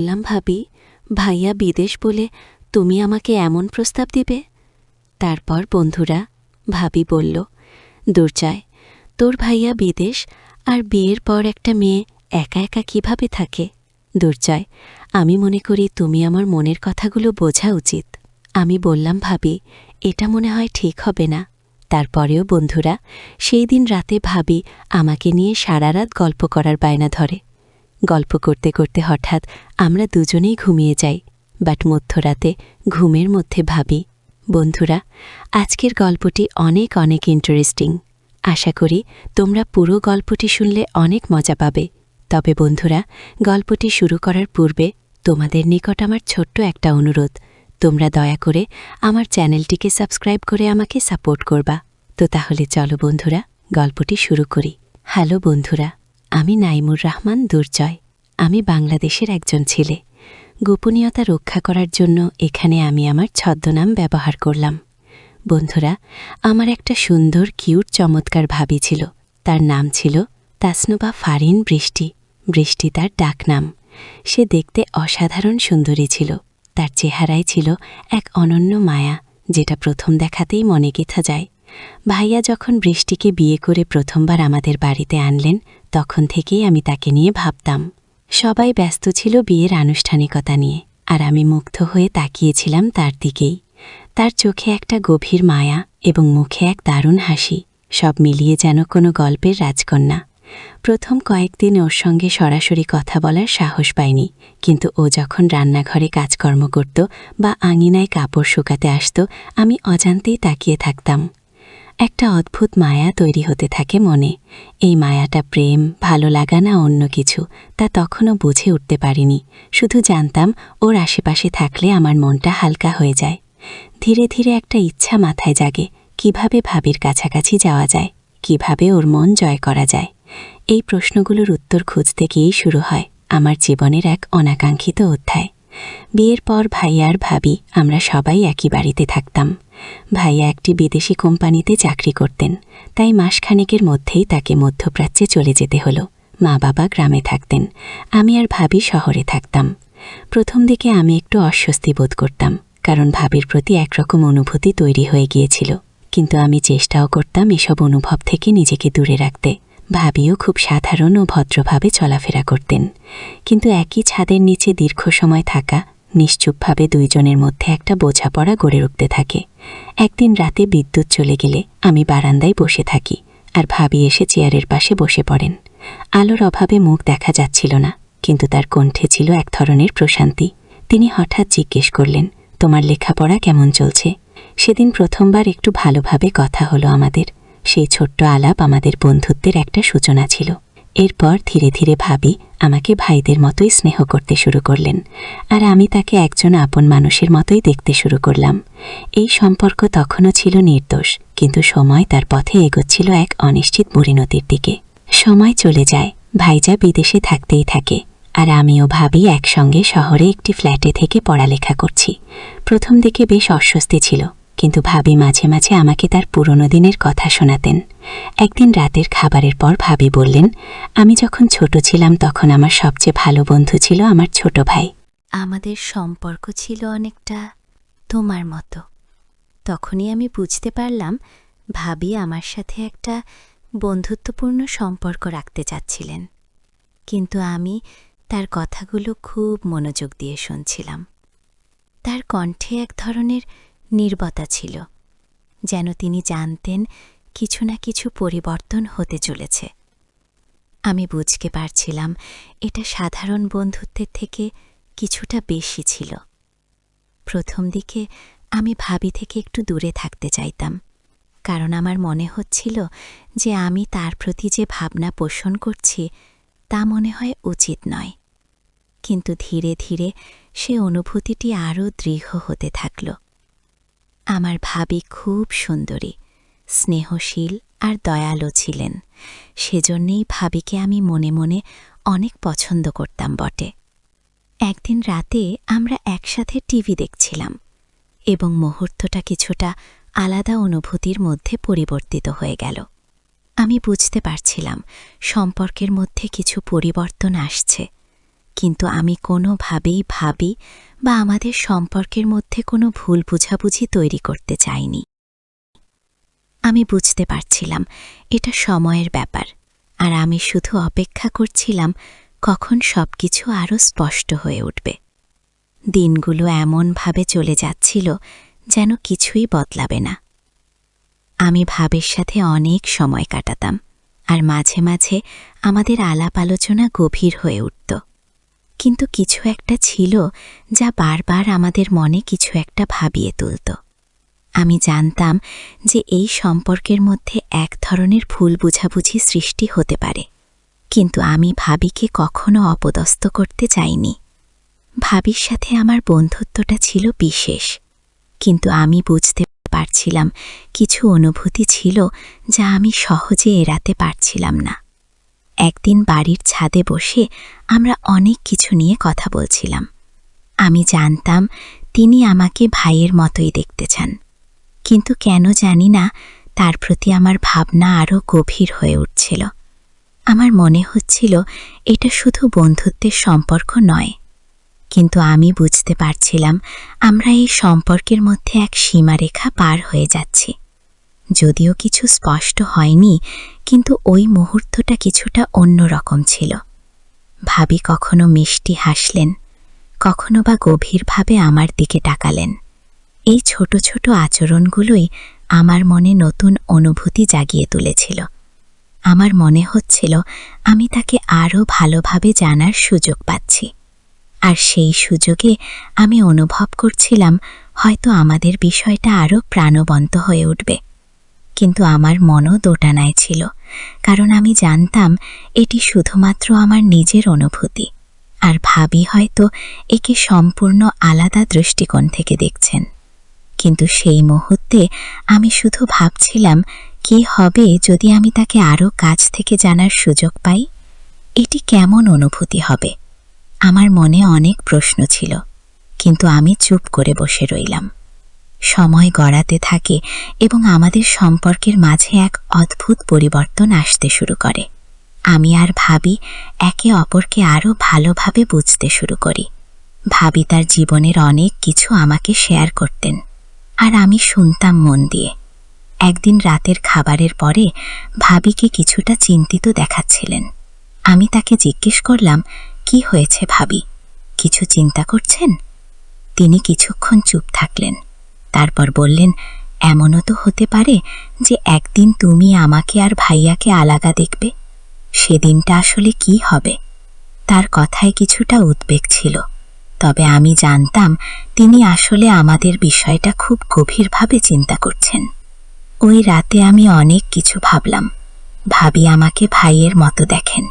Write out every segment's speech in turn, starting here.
বললাম, ভাবি, ভাইয়া বিদেশ বলে তুমি আমাকে এমন প্রস্তাব দিবে? তারপর বন্ধুরা, ভাবি বলল দুর্জয় তোর ভাইয়া বিদেশ আর বিয়ের পর একটা মেয়ে একা একা কীভাবে থাকে? দুর্জয় আমি মনে করি তুমি আমার মনের কথাগুলো বোঝা উচিত। আমি বললাম, ভাবি, এটা মনে হয় ঠিক হবে না। তারপরেও বন্ধুরা, সেই দিন রাতে ভাবি আমাকে নিয়ে সারা রাত গল্প করার বায়না ধরে। গল্প করতে করতে হঠাৎ আমরা দুজনেই ঘুমিয়ে যাই। বাট মধ্যরাতে ঘুমের মধ্যে ভাবি, বন্ধুরা, আজকের গল্পটি অনেক অনেক ইন্টারেস্টিং আশা করি তোমরা পুরো গল্পটি শুনলে অনেক মজা পাবে। তবে বন্ধুরা, গল্পটি শুরু করার পূর্বে তোমাদের নিকট আমার ছোট্ট একটা অনুরোধ। তোমরা দয়া করে আমার চ্যানেলটিকে সাবস্ক্রাইব করে আমাকে সাপোর্ট করবা। তো তাহলে চলো বন্ধুরা, গল্পটি শুরু করি। হ্যালো বন্ধুরা আমি নাইমুর রহমান দুর্জয়। আমি বাংলাদেশের একজন ছেলে। গোপনীয়তা রক্ষা করার জন্য এখানে আমি আমার ছদ্মনাম ব্যবহার করলাম। বন্ধুরা, আমার একটা সুন্দর, কিউট, চমৎকার ভাবি ছিল। তার নাম ছিল তাসনুবা ফারিন বৃষ্টি। বৃষ্টি তার ডাকনাম সে দেখতে অসাধারণ সুন্দরী ছিল। তার চেহারায় ছিল এক অনন্য মায়া, যেটা প্রথম দেখাতেই মনে গেথা যায়। ভাইয়া যখন বৃষ্টিকে বিয়ে করে প্রথমবার আমাদের বাড়িতে আনলেন, তখন থেকেই আমি তাকে নিয়ে ভাবতাম। সবাই ব্যস্ত ছিল বিয়ের আনুষ্ঠানিকতা নিয়ে, আর আমি মুগ্ধ হয়ে তাকিয়েছিলাম তার দিকেই। তার চোখে একটা গভীর মায়া এবং মুখে এক দারুণ হাসি, সব মিলিয়ে যেন কোনো গল্পের রাজকন্যা। প্রথম কয়েকদিন ওর সঙ্গে সরাসরি কথা বলার সাহস পাইনি, কিন্তু ও যখন রান্নাঘরে কাজকর্ম করত বা আঙিনায় কাপড় শুকাতে আসত, আমি অজান্তেই তাকিয়ে থাকতাম। একটা অদ্ভুত মায়া তৈরি হতে থাকে মনে। এই মায়াটা প্রেম, ভালো লাগা না অন্য কিছু, তা তখনও বুঝে উঠতে পারিনি। শুধু জানতাম, ওর আশেপাশে থাকলে আমার মনটা হালকা হয়ে যায়। ধীরে ধীরে একটা ইচ্ছা মাথায় জাগে, কীভাবে ভাবির কাছাকাছি যাওয়া যায়? কীভাবে ওর মন জয় করা যায়? এই প্রশ্নগুলোর উত্তর খুঁজতে গিয়েই শুরু হয় আমার জীবনের এক অনাকাঙ্ক্ষিত অধ্যায়। বিয়ের পর ভাইয়া আর ভাবি, আমরা সবাই একই বাড়িতে থাকতাম। ভাইয়া একটি বিদেশি কোম্পানিতে চাকরি করতেন, তাই মাসখানেকের মধ্যেই তাকে মধ্যপ্রাচ্যে চলে যেতে হলো। মা বাবা গ্রামে থাকতেন, আমি আর ভাবি শহরে থাকতাম। প্রথম দিকে আমি একটু অস্বস্তি বোধ করতাম, কারণ ভাবির প্রতি একরকম অনুভূতি তৈরি হয়ে গিয়েছিল। কিন্তু আমি চেষ্টাও করতাম এসব অনুভব থেকে নিজেকে দূরে রাখতে। ভাবিও খুব সাধারণ ও ভদ্রভাবে চলাফেরা করতেন। কিন্তু একই ছাদের নিচে দীর্ঘ সময় থাকা নিশ্চুপভাবে দুইজনের মধ্যে একটা বোঝাপড়া গড়ে উঠতে থাকে। একদিন রাতে বিদ্যুৎ চলে গেলে আমি বারান্দায় বসে থাকি আর ভাবি এসে চেয়ারের পাশে বসে পড়েন। আলোর অভাবে মুখ দেখা যাচ্ছিল না, কিন্তু তার কণ্ঠে ছিল এক ধরনের প্রশান্তি। তিনি হঠাৎ জিজ্ঞেস করলেন, তোমার লেখাপড়া কেমন চলছে? সেদিন প্রথমবার একটু ভালোভাবে কথা হলো আমাদের। সেই ছোট্ট আলাপ আমাদের বন্ধুত্বের একটা সূচনা ছিল। এরপর ধীরে ধীরে ভাবি আমাকে ভাইদের মতোই স্নেহ করতে শুরু করলেন, আর আমি তাকে একজন আপন মানুষের মতোই দেখতে শুরু করলাম। এই সম্পর্ক তখনও ছিল নির্দোষ, কিন্তু সময় তার পথে এগোচ্ছিল এক অনিশ্চিত পরিণতির দিকে। সময় চলে যায়, ভাইজা বিদেশে থাকতেই থাকে, আর আমিও ভাবি একসঙ্গে শহরে একটি ফ্ল্যাটে থেকে পড়ালেখা করছি। প্রথম দিকে বেশ অস্বস্তি ছিল কিন্তু ভাবি মাঝে মাঝে আমাকে তার পুরনো দিনের কথা শোনাতেন। একদিন রাতের খাবারের পর ভাবি বললেন, আমি যখন ছোট ছিলাম তখন আমার সবচেয়ে ভালো বন্ধু ছিল আমার ছোট ভাই। আমাদের সম্পর্ক ছিল অনেকটা তোমার মতো। তখনই আমি বুঝতে পারলাম ভাবি আমার সাথে একটা বন্ধুত্বপূর্ণ সম্পর্ক রাখতে চাচ্ছিলেন। কিন্তু আমি তার কথাগুলো খুব মনোযোগ দিয়ে শুনছিলাম। তার কণ্ঠে এক ধরনের নির্বতা ছিল, যেন তিনি জানতেন কিছু না কিছু পরিবর্তন হতে চলেছে। আমি বুঝতে পারছিলাম এটা সাধারণ বন্ধুত্বের থেকে কিছুটা বেশি ছিল। প্রথম দিকে আমি ভাবি থেকে একটু দূরে থাকতে চাইতাম, কারণ আমার মনে হচ্ছিল যে আমি তার প্রতি যে ভাবনা পোষণ করছি তা মনে হয় উচিত নয়। কিন্তু ধীরে ধীরে সে অনুভূতিটি আরও দৃঢ় হতে থাকল। আমার ভাবি খুব সুন্দরী, স্নেহশীল আর দয়ালু ছিলেন। সেজন্যেই ভাবিকে আমি মনে মনে অনেক পছন্দ করতাম বটে। একদিন রাতে আমরা একসাথে টিভি দেখছিলাম এবং মুহূর্তটা কিছুটা আলাদা অনুভূতির মধ্যে পরিবর্তিত হয়ে গেল। আমি বুঝতে পারছিলাম সম্পর্কের মধ্যে কিছু পরিবর্তন আসছে। কিন্তু আমি কোনোভাবেই ভাবি বা আমাদের সম্পর্কের মধ্যে কোনো ভুল বুঝাবুঝি তৈরি করতে চাইনি। আমি বুঝতে পারছিলাম, এটা সময়ের ব্যাপার, আর আমি শুধু অপেক্ষা করছিলাম কখন সবকিছু আরও স্পষ্ট হয়ে উঠবে। দিনগুলো এমনভাবে চলে যাচ্ছিল যেন কিছুই বদলাবে না। আমি ভাবের সাথে অনেক সময় কাটাতাম, আর মাঝে মাঝে আমাদের আলাপ আলোচনা গভীর হয়ে উঠত। কিন্তু কিছু একটা ছিল যা বারবার আমাদের মনে কিছু একটা ভাবিয়ে তুলত। আমি জানতাম যে এই সম্পর্কের মধ্যে এক ধরনের ভুল বুঝাবুঝি সৃষ্টি হতে পারে, কিন্তু আমি ভাবিকে কখনো অপদস্থ করতে চাইনি। ভাবির সাথে আমার বন্ধুত্বটা ছিল বিশেষ, কিন্তু আমি বুঝতে পারছিলাম কিছু অনুভূতি ছিল যা আমি সহজে এড়াতে পারছিলাম না। একদিন বাড়ির ছাদে বসে আমরা অনেক কিছু নিয়ে কথা বলছিলাম। আমি জানতাম তিনি আমাকে ভাইয়ের মতোই দেখতে চান। কিন্তু কেন জানি না তার প্রতি আমার ভাবনা আরও গভীর হয়ে উঠছিল। আমার মনে হচ্ছিল এটা শুধু বন্ধুত্বের সম্পর্ক নয়। কিন্তু আমি বুঝতে পারছিলাম আমরা এই সম্পর্কের মধ্যে এক সীমারেখা পার হয়ে যাচ্ছি। যদিও কিছু স্পষ্ট হয়নি, কিন্তু ওই মুহূর্তটা কিছুটা অন্যরকম ছিল। ভাবি কখনো মিষ্টি হাসলেন, কখনো বা গভীরভাবে আমার দিকে তাকালেন। এই ছোট ছোট আচরণগুলোই আমার মনে নতুন অনুভূতি জাগিয়ে তুলেছিল। আমার মনে হচ্ছিল, আমি তাকে আরও ভালোভাবে জানার সুযোগ পাচ্ছি। আর সেই সুযোগে আমি অনুভব করছিলাম, হয়তো আমাদের বিষয়টা আরও প্রাণবন্ত হয়ে উঠবে। কিন্তু আমার মনও দোটানায় ছিল, কারণ আমি জানতাম এটি শুধুমাত্র আমার নিজের অনুভূতি, আর ভাবি হয়তো একে সম্পূর্ণ আলাদা দৃষ্টিকোণ থেকে দেখছেন। কিন্তু সেই মুহূর্তে আমি শুধু ভাবছিলাম, কি হবে যদি আমি তাকে আরও কাছ থেকে জানার সুযোগ পাই? এটি কেমন অনুভূতি হবে? আমার মনে অনেক প্রশ্ন ছিল, কিন্তু আমি চুপ করে বসে রইলাম। সময় গড়াতে থাকে এবং আমাদের সম্পর্কের মাঝে এক অদ্ভুত পরিবর্তন আসতে শুরু করে। আমি আর ভাবি একে অপরকে আরও ভালোভাবে বুঝতে শুরু করি। ভাবি তার জীবনের অনেক কিছু আমাকে শেয়ার করতেন আর আমি শুনতাম মন দিয়ে। একদিন রাতের খাবারের পরে ভাবিকে কিছুটা চিন্তিত দেখাচ্ছিলেন। আমি তাকে জিজ্ঞেস করলাম, কি হয়েছে ভাবি? কিছু চিন্তা করছেন? তিনি কিছুক্ষণ চুপ থাকলেন। তারপর বললেন, এমনও তো হতে পারে যে একদিন তুমি আমাকে আর ভাইয়াকে আলাদা দেখবে। সেদিনটা আসলে কি হবে? তার কথায় কিছুটা উদ্বেগ ছিল। তবে আমি জানতাম তিনি আসলে আমাদের বিষয়টা খুব গভীরভাবে চিন্তা করছেন। ওই রাতে আমি অনেক কিছু ভাবলাম। ভাবি আমাকে ভাইয়ের মতো দেখেন।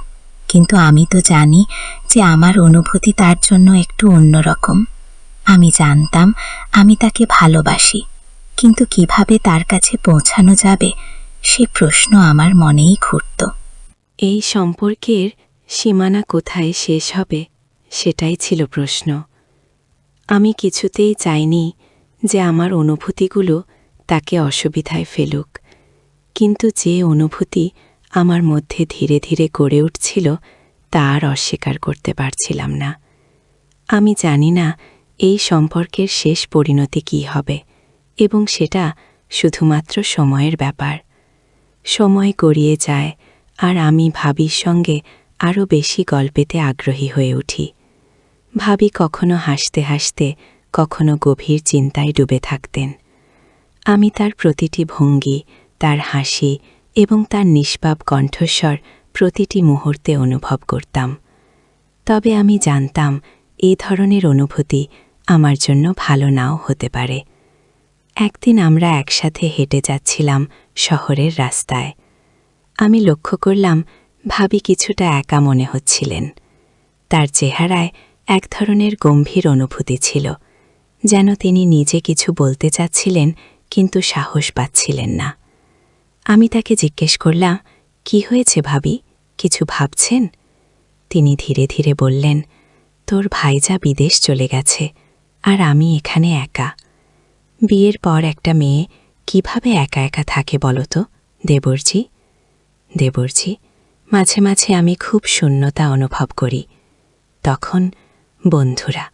কিন্তু আমি তো জানি যে আমার অনুভূতি তার জন্য একটু অন্যরকম। আমি জানতাম আমি তাকে ভালোবাসি। কিন্তু কীভাবে তার কাছে পৌঁছানো যাবে, সে প্রশ্ন আমার মনেই ঘুরত। এই সম্পর্কের সীমানা কোথায় শেষ হবে, সেটাই ছিল প্রশ্ন। আমি কিছুতেই চাইনি যে আমার অনুভূতিগুলো তাকে অসুবিধায় ফেলুক। কিন্তু যে অনুভূতি আমার মধ্যে ধীরে ধীরে গড়ে উঠছিল, তা আর অস্বীকার করতে পারছিলাম না। আমি জানি না এই সম্পর্কের শেষ পরিণতি কী হবে এবং সেটা শুধুমাত্র সময়ের ব্যাপার। সময় গড়িয়ে যায় আর আমি ভাবির সঙ্গে আরও বেশি গল্পেতে আগ্রহী হয়ে উঠি। ভাবি কখনো হাসতে হাসতে, কখনো গভীর চিন্তায় ডুবে থাকতেন। আমি তার প্রতিটি ভঙ্গি, তার হাসি এবং তার নিষ্পাপ কণ্ঠস্বর প্রতিটি মুহূর্তে অনুভব করতাম। তবে আমি জানতাম, এ ধরনের অনুভূতি আমার জন্য ভালো নাও হতে পারে। একদিন আমরা একসাথে হেঁটে যাচ্ছিলাম শহরের রাস্তায়। আমি লক্ষ্য করলাম ভাবি কিছুটা একা মনে হচ্ছিলেন। তার চেহারায় এক ধরনের গম্ভীর অনুভূতি ছিল, যেন তিনি নিজে কিছু বলতে চাচ্ছিলেন কিন্তু সাহস পাচ্ছিলেন না। আমি তাকে জিজ্ঞেস করলাম, কি হয়েছে ভাবি? কিছু ভাবছেন? তিনি ধীরে ধীরে বললেন, তোর ভাইজা বিদেশ চলে গেছে। আর আমি এখানে একা। বিয়ের পর একটা মেয়ে কীভাবে একা একা থাকে বলতো? দেবরজি? দেবরজি, মাঝে মাঝে আমি খুব শূন্যতা অনুভব করি। তখন বন্ধুরা,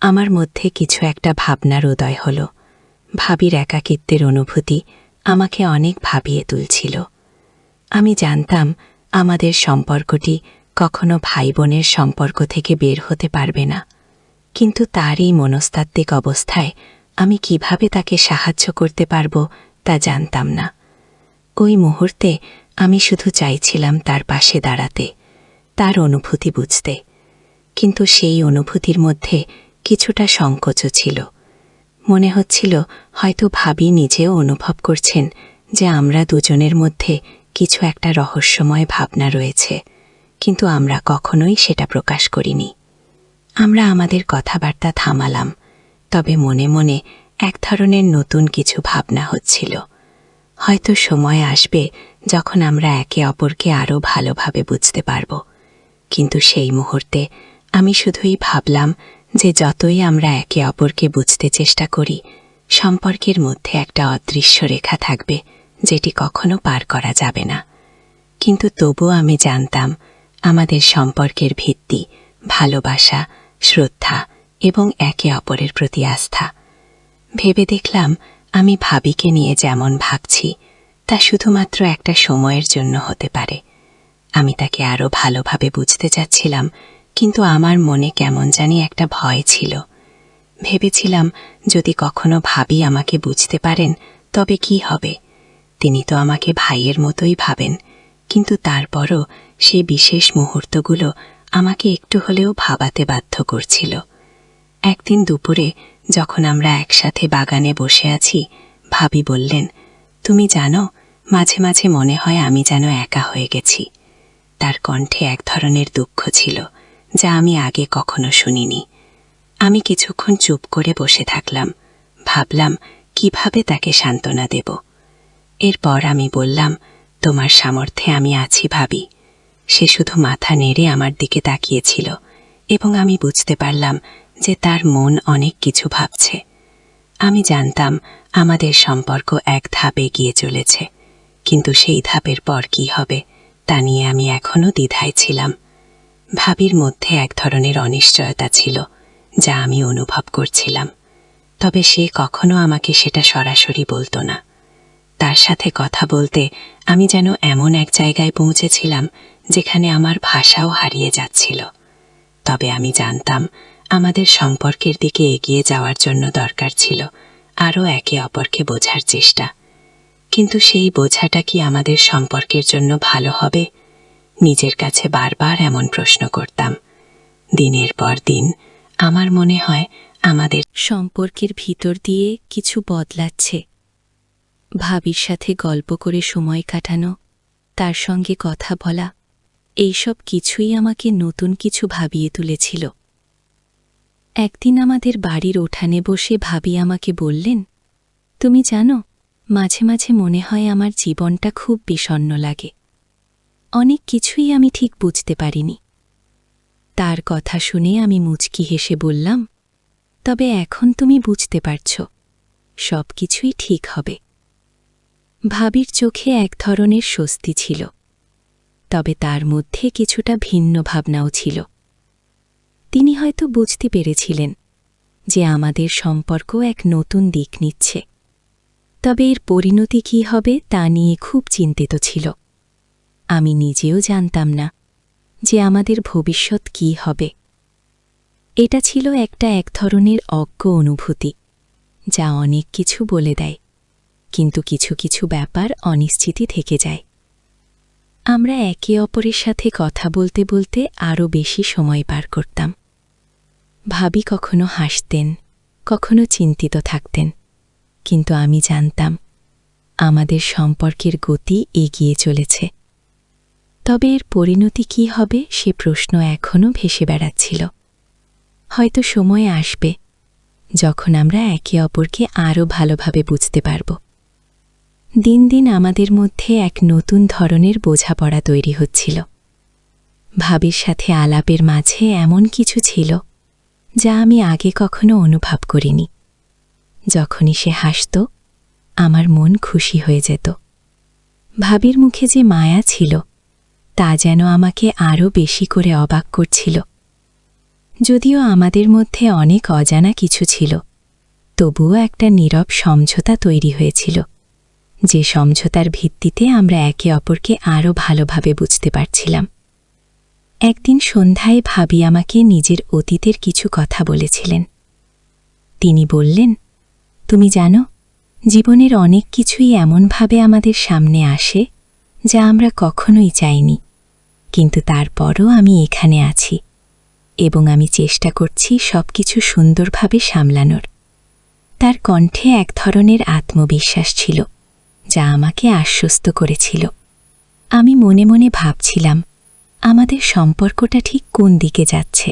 আমার মধ্যে কিছু একটা ভাবনার উদয় হল। ভাবির একাকিত্বের অনুভূতি আমাকে অনেক ভাবিয়ে তুলছিল। আমি জানতাম আমাদের সম্পর্কটি কখনো ভাই বোনের সম্পর্ক থেকে বের হতে পারবে না। কিন্তু তার এই মনস্তাত্ত্বিক অবস্থায় আমি কীভাবে তাকে সাহায্য করতে পারব তা জানতাম না। ওই মুহূর্তে আমি শুধু চাইছিলাম তার পাশে দাঁড়াতে, তার অনুভূতি বুঝতে। কিন্তু সেই অনুভূতির মধ্যে কিছুটা সংকোচও ছিল। মনে হচ্ছিল হয়তো ভাবি নিজেও অনুভব করছেন যে আমরা দুজনের মধ্যে কিছু একটা রহস্যময় ভাবনা রয়েছে, কিন্তু আমরা কখনোই সেটা প্রকাশ করিনি। আমরা আমাদের কথাবার্তা থামালাম, তবে মনে মনে এক ধরনের নতুন কিছু ভাবনা হচ্ছিল। হয়তো সময় আসবে যখন আমরা একে অপরকে আরও ভালোভাবে বুঝতে পারব। কিন্তু সেই মুহূর্তে আমি শুধুই ভাবলাম যে যতই আমরা একে অপরকে বুঝতে চেষ্টা করি, সম্পর্কের মধ্যে একটা অদৃশ্য রেখা থাকবে যেটি কখনো পার করা যাবে না। কিন্তু তবুও আমি জানতাম আমাদের সম্পর্কের ভিত্তি, ভালোবাসা শ্রদ্ধা এবং একে অপরের প্রতি আস্থা। ভেবে দেখলাম, আমি ভাবিকে নিয়ে যেমন ভাবছি, তা শুধুমাত্র একটা সময়ের জন্য হতে পারে। আমি তাকে আরও ভালোভাবে বুঝতে চাচ্ছিলাম, কিন্তু আমার মনে কেমন জানি একটা ভয় ছিল। ভেবেছিলাম, যদি কখনো ভাবি আমাকে বুঝতে পারেন, তবে কি হবে? তিনি তো আমাকে ভাইয়ের মতোই ভাবেন, কিন্তু তারপরও সে বিশেষ মুহূর্তগুলো আমাকে একটু হলেও ভাবাতে বাধ্য করছিল। একদিন দুপুরে যখন আমরা একসাথে বাগানে বসে আছি, ভাবি বললেন, তুমি জানো, মাঝে মাঝে মনে হয় আমি যেন একা হয়ে গেছি। তার কণ্ঠে এক ধরনের দুঃখ ছিল, যা আমি আগে কখনো শুনিনি। আমি কিছুক্ষণ চুপ করে বসে থাকলাম, ভাবলাম, কীভাবে তাকে সান্ত্বনা দেব? এরপর আমি বললাম, তোমার সামর্থ্যে আমি আছি, ভাবি। সে শুধু মাথা নেড়ে আমার দিকে তাকিয়েছিল, এবং আমি বুঝতে পারলাম যে তার মন অনেক কিছু ভাবছে। আমি জানতাম আমাদের সম্পর্ক এক ধাপে এগিয়ে চলেছে, কিন্তু সেই ধাপের পর কি হবে, তা নিয়ে আমি এখনও দ্বিধায় ছিলাম। ভাবির মধ্যে এক ধরনের অনিশ্চয়তা ছিল, যা আমি অনুভব করছিলাম। তবে সে কখনো আমাকে সেটা সরাসরি বলতো না। তার সাথে কথা বলতে আমি যেন এমন এক জায়গায় পৌঁছেছিলাম যেখানে আমার ভাষাও হারিয়ে যাচ্ছিল। তবে আমি জানতাম আমাদের সম্পর্কের দিকে এগিয়ে যাওয়ার জন্য দরকার ছিল আরও একে অপরকে বোঝার চেষ্টা। কিন্তু সেই বোঝাটা কি আমাদের সম্পর্কের জন্য ভালো হবে? নিজের কাছে বারবার এমন প্রশ্ন করতাম। দিনের পর দিন আমার মনে হয় আমাদের সম্পর্কের ভিতর দিয়ে কিছু বদলাচ্ছে। ভাবির সাথে গল্প করে সময় কাটানো, তার সঙ্গে কথা বলা, এইসব কিছুই আমাকে নতুন কিছু ভাবিয়ে তুলেছিল। একদিন আমাদের বাড়ির ওঠানে বসে ভাবি আমাকে বললেন, তুমি জানো, মাঝে মাঝে মনে হয় আমার জীবনটা খুব বিষণ্ন লাগে। অনেক কিছুই আমি ঠিক বুঝতে পারিনি। তার কথা শুনে আমি মুচকি হেসে বললাম, তবে এখন তুমি বুঝতে পারছ সব কিছুই ঠিক হবে। ভাবির চোখে এক ধরনের স্বস্তি ছিল, তবে তার মধ্যে কিছুটা ভিন্ন ভাবনাও ছিল। তিনি হয়তো বুঝতে পেরেছিলেন যে আমাদের সম্পর্ক এক নতুন দিক নিচ্ছে, তবে এর পরিণতি কী হবে তা নিয়ে খুব চিন্তিত ছিল। আমি নিজেও জানতাম না যে আমাদের ভবিষ্যৎ কী হবে। এটা ছিল একটা এক ধরনের অজ্ঞ অনুভূতি, যা অনেক কিছু বলে দেয়। কিন্তু কিছু কিছু ব্যাপার অনিশ্চিতই থেকে যায়। আমরা একে অপরের সাথে কথা বলতে বলতে আরও বেশি সময় পার করতাম। ভাবি কখনো হাসতেন, কখনো চিন্তিত থাকতেন, কিন্তু আমি জানতাম, আমাদের সম্পর্কের গতি এগিয়ে চলেছে। তবে এর পরিণতি কি হবে সে প্রশ্ন এখনও ভেসে বেড়াচ্ছিল। হয়তো সময় আসবে, যখন আমরা একে অপরকে আরও ভালোভাবে বুঝতে পারব। দিন দিন আমাদের মধ্যে এক নতুন ধরনের বোঝাপড়া তৈরি হচ্ছিল। ভাবির সাথে আলাপের মাঝে এমন কিছু ছিল যা আমি আগে কখনো অনুভব করিনি। যখনই সে হাসত, আমার মন খুশি হয়ে যেত। ভাবির মুখে যে মায়া ছিল, তা যেন আমাকে আরও বেশি করে অবাক করছিল। যদিও আমাদের মধ্যে অনেক অজানা কিছু ছিল, তবুও একটা নীরব সমঝোতা তৈরি হয়েছিল। যে সমঝোতার ভিত্তিতে আমরা একে অপরকে আরও ভালোভাবে বুঝতে পারছিলাম। একদিন সন্ধ্যায় ভাবি আমাকে নিজের অতীতের কিছু কথা বলেছিলেন। তিনি বললেন, তুমি জানো, জীবনের অনেক কিছুই এমনভাবে আমাদের সামনে আসে যা আমরা কখনোই চাইনি। কিন্তু তারপরও আমি এখানে আছি এবং আমি চেষ্টা করছি সবকিছু সুন্দরভাবে সামলানোর। তার কণ্ঠে এক ধরনের আত্মবিশ্বাস ছিল। যা আমাকে আশ্বস্ত করেছিল। আমি মনে মনে ভাবছিলাম, আমাদের সম্পর্কটা ঠিক কোন দিকে যাচ্ছে?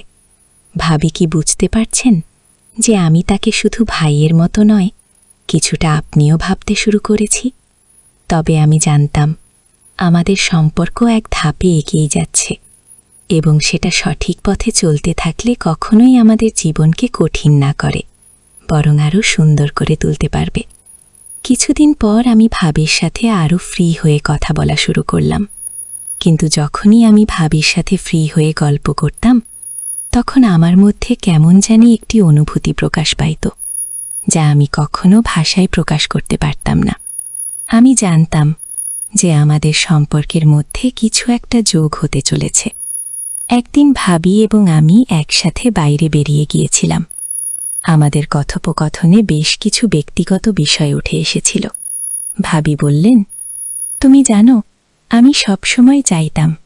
ভাবি কি বুঝতে পারছেন যে আমি তাকে শুধু ভাইয়ের মতো নয়, কিছুটা আপনিও ভাবতে শুরু করেছি। তবে আমি জানতাম, আমাদের সম্পর্ক এক ধাপে এগিয়ে যাচ্ছে এবং সেটা সঠিক পথে চলতে থাকলে কখনোই আমাদের জীবনকে কঠিন না করে, বরং আরও সুন্দর করে তুলতে পারবে। কিছুদিন পর আমি ভাবির সাথে আরও ফ্রি হয়ে কথা বলা শুরু করলাম। কিন্তু যখনই আমি ভাবির সাথে ফ্রি হয়ে গল্প করতাম, তখন আমার মধ্যে কেমন জানি একটি অনুভূতি প্রকাশ পাইত, যা আমি কখনো ভাষায় প্রকাশ করতে পারতাম না। আমি জানতাম যে আমাদের সম্পর্কের মধ্যে কিছু একটা যোগ হতে চলেছে। একদিন ভাবি এবং আমি একসাথে বাইরে বেরিয়ে গিয়েছিলাম। আমাদের কথোপকথনে বেশ কিছু ব্যক্তিগত বিষয় উঠে এসেছিল। ভাবি বললেন, তুমি জানো, আমি সবসময় চাইতাম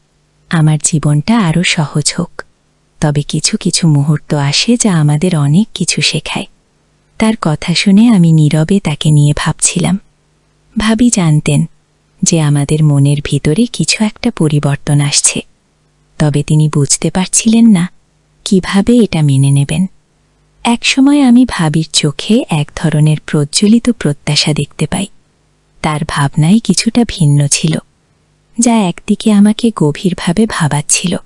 আমার জীবনটা আরও সহজ হোক। তবে কিছু কিছু মুহূর্ত আসে যা আমাদের অনেক কিছু শেখায়। তার কথা শুনে আমি নীরবে তাকে নিয়ে ভাবছিলাম। ভাবি জানতেন যে আমাদের মনের ভিতরে কিছু একটা পরিবর্তন আসছে। তবে তিনি বুঝতে পারছিলেন না কীভাবে এটা মেনে নেবেন। একসময় আমি ভাবির চোখে এক ধরনের প্রজ্বলিত প্রত্যাশা দেখতে পাই। তার ভাবনাই কিছুটা ভিন্ন ছিল, যা একদিকে আমাকে গভীরভাবে ভাবাচ্ছিল।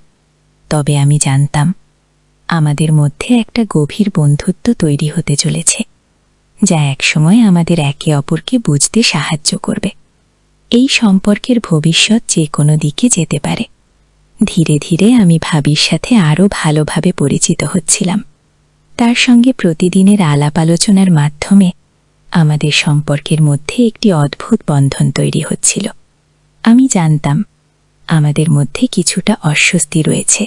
তবে আমি জানতাম, আমাদের মধ্যে একটা গভীর বন্ধুত্ব তৈরি হতে চলেছে, যা একসময় আমাদের একে অপরকে বুঝতে সাহায্য করবে। এই সম্পর্কের ভবিষ্যৎ যে কোনো দিকে যেতে পারে। ধীরে ধীরে আমি ভাবির সাথে আরও ভালোভাবে পরিচিত হচ্ছিলাম। তার সঙ্গে প্রতিদিনের আলাপ আলোচনার মাধ্যমে আমাদের সম্পর্কের মধ্যে একটি অদ্ভুত বন্ধন তৈরি হচ্ছিল। আমি জানতাম, আমাদের মধ্যে কিছুটা অস্বস্তি রয়েছে,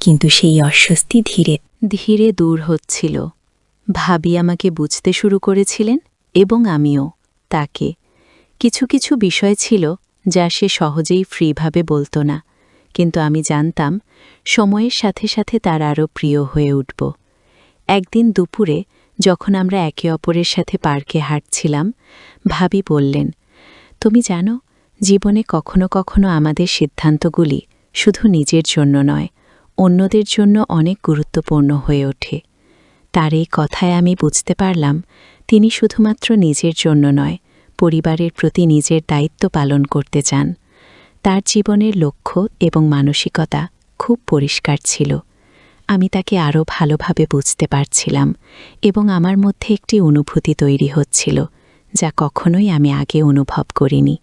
কিন্তু সেই অস্বস্তি ধীরে ধীরে দূর হচ্ছিল। ভাবি আমাকে বুঝতে শুরু করেছিলেন এবং আমিও। তাকে কিছু কিছু বিষয় ছিল যা সে সহজেই ফ্রিভাবে বলতো না, কিন্তু আমি জানতাম, সময়ের সাথে সাথে তার আরও প্রিয় হয়ে উঠব। একদিন দুপুরে যখন আমরা একে অপরের সাথে পার্কে হাঁটছিলাম, ভাবি বললেন, তুমি জানো, জীবনে কখনো কখনো আমাদের সিদ্ধান্তগুলি শুধু নিজের জন্য নয়, অন্যদের জন্য অনেক গুরুত্বপূর্ণ হয়ে ওঠে। তার এই কথায় আমি বুঝতে পারলাম, তিনি শুধুমাত্র নিজের জন্য নয়, পরিবারের প্রতি নিজের দায়িত্ব পালন করতে চান। তার জীবনের লক্ষ্য এবং মানসিকতা খুব পরিষ্কার ছিল। আমি তাকে আরও ভালোভাবে বুঝতে পারছিলাম এবং আমার মধ্যে একটি অনুভূতি তৈরি হচ্ছিল, যা কখনোই আমি আগে অনুভব করিনি।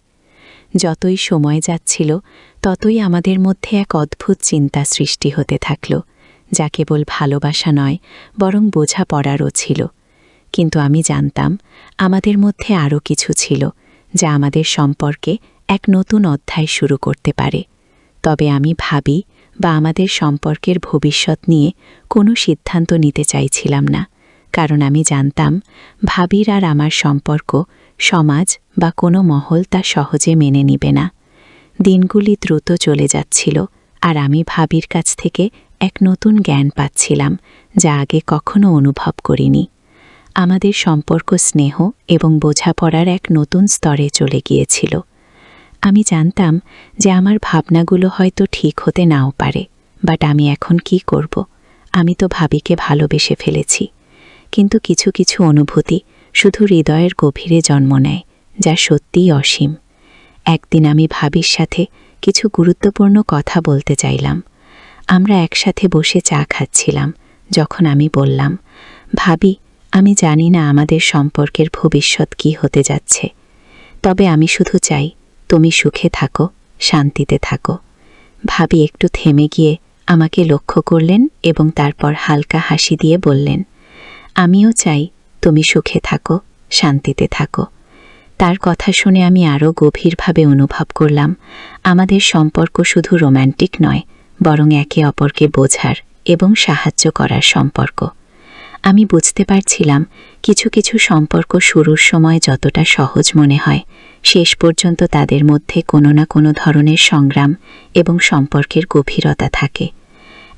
যতই সময় যাচ্ছিল, ততই আমাদের মধ্যে এক অদ্ভুত চিন্তা সৃষ্টি হতে থাকল, যা কেবল ভালোবাসা নয়, বরং বোঝাপড়ারও ছিল। কিন্তু আমি জানতাম, আমাদের মধ্যে আরও কিছু ছিল, যা আমাদের সম্পর্কে এক নতুন অধ্যায় শুরু করতে পারে। তবে আমি ভাবি বা আমাদের সম্পর্কের ভবিষ্যৎ নিয়ে কোনো সিদ্ধান্ত নিতে চাইছিলাম না, কারণ আমি জানতাম ভাবির আর আমার সম্পর্ক সমাজ বা কোনো মহল তা সহজে মেনে নিবে না। দিনগুলি দ্রুত চলে যাচ্ছিল আর আমি ভাবির কাছ থেকে এক নতুন জ্ঞান পাচ্ছিলাম যা আগে কখনো অনুভব করিনি। আমাদের সম্পর্ক স্নেহ এবং বোঝাপড়ার এক নতুন স্তরে চলে গিয়েছিল। আমি জানতাম যে আমার ভাবনাগুলো হয়তো ঠিক হতে নাও পারে, বাট আমি এখন কি করব? আমি তো ভাবিকে ভালোবেসে ফেলেছি। কিন্তু কিছু কিছু অনুভূতি শুধু হৃদয়ের গভীরে জন্ম নেয়, যা সত্যিই অসীম। একদিন আমি ভাবির সাথে কিছু গুরুত্বপূর্ণ কথা বলতে চাইলাম। আমরা একসাথে বসে চা খাচ্ছিলাম, যখন আমি বললাম, ভাবি, আমি জানি না আমাদের সম্পর্কের ভবিষ্যৎ কি হতে যাচ্ছে। তবে আমি শুধু চাই তুমি সুখে থাকো, শান্তিতে থাকো। ভাবি একটু থেমে গিয়ে আমাকে লক্ষ্য করলেন এবং তারপর হালকা হাসি দিয়ে বললেন, আমিও চাই তুমি সুখে থাকো, শান্তিতে থাকো। তার কথা শুনে আমি আরও গভীরভাবে অনুভব করলাম, আমাদের সম্পর্ক শুধু রোম্যান্টিক নয়, বরং একে অপরকে বোঝার এবং সাহায্য করার সম্পর্ক। আমি বুঝতে পারছিলাম কিছু কিছু সম্পর্ক শুরুর সময় যতটা সহজ মনে হয়। শেষ পর্যন্ত তাদের মধ্যে কোনো না কোনো ধরনের সংগ্রাম এবং সম্পর্কের গভীরতা থাকে।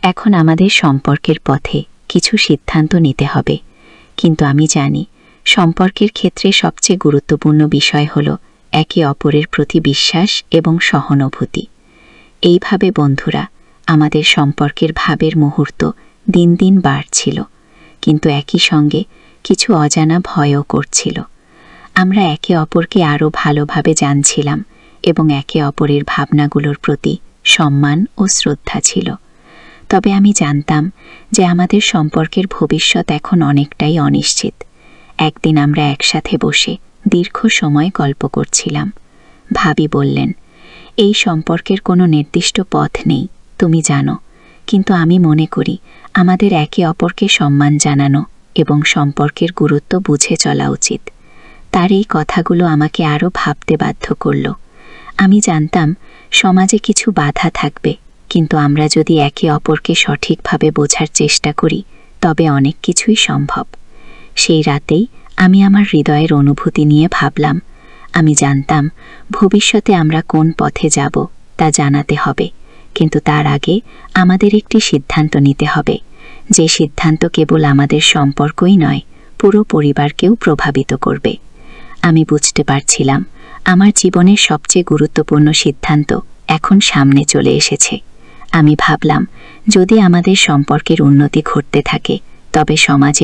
এখন আমাদের সম্পর্কের পথে কিছু সিদ্ধান্ত নিতে হবে। কিন্তু আমি জানি, সম্পর্কের ক্ষেত্রে সবচেয়ে গুরুত্বপূর্ণ বিষয় হল একে অপরের প্রতি বিশ্বাস এবং সহানুভূতি। এইভাবে বন্ধুরা, আমাদের সম্পর্কের ভাবের মুহূর্ত দিন দিন বাড়ছিল। কিন্তু একই সঙ্গে কিছু অজানা ভয়ও করছিল। আমরা একে অপরকে আরও ভালোভাবে জানছিলাম এবং একে অপরের ভাবনাগুলোর প্রতি সম্মান ও শ্রদ্ধা ছিল। তবে আমি জানতাম যে আমাদের সম্পর্কের ভবিষ্যৎ এখন অনেকটাই অনিশ্চিত। একদিন আমরা একসাথে বসে দীর্ঘ সময় গল্প করছিলাম। ভাবি বললেন, এই সম্পর্কের কোনো নির্দিষ্ট পথ নেই, তুমি জানো। কিন্তু আমি মনে করি আমাদের একে অপরকে সম্মান জানানো এবং সম্পর্কের গুরুত্ব বুঝে চলা উচিত। তার এই কথাগুলো আমাকে আরও ভাবতে বাধ্য করল। আমি জানতাম, সমাজে কিছু বাধা থাকবে, কিন্তু আমরা যদি একে অপরকে সঠিকভাবে বোঝার চেষ্টা করি, তবে অনেক কিছুই সম্ভব। সেই রাতেই আমি আমার হৃদয়ের অনুভূতি নিয়ে ভাবলাম। আমি জানতাম, ভবিষ্যতে আমরা কোন পথে যাব, তা জানাতে হবে। কিন্তু তার আগে আমাদের একটি সিদ্ধান্ত নিতে হবে। যে সিদ্ধান্ত কেবল আমাদের সম্পর্কই নয়, পুরো পরিবারকেও প্রভাবিত করবে। আমি বুঝতে পারছিলাম, আমার জীবনের সবচেয়ে গুরুত্বপূর্ণ সিদ্ধান্ত এখন সামনে চলে এসেছে। আমি ভাবলাম, যদি আমাদের সম্পর্কের উন্নতি ঘটতে থাকে, তবে সমাজের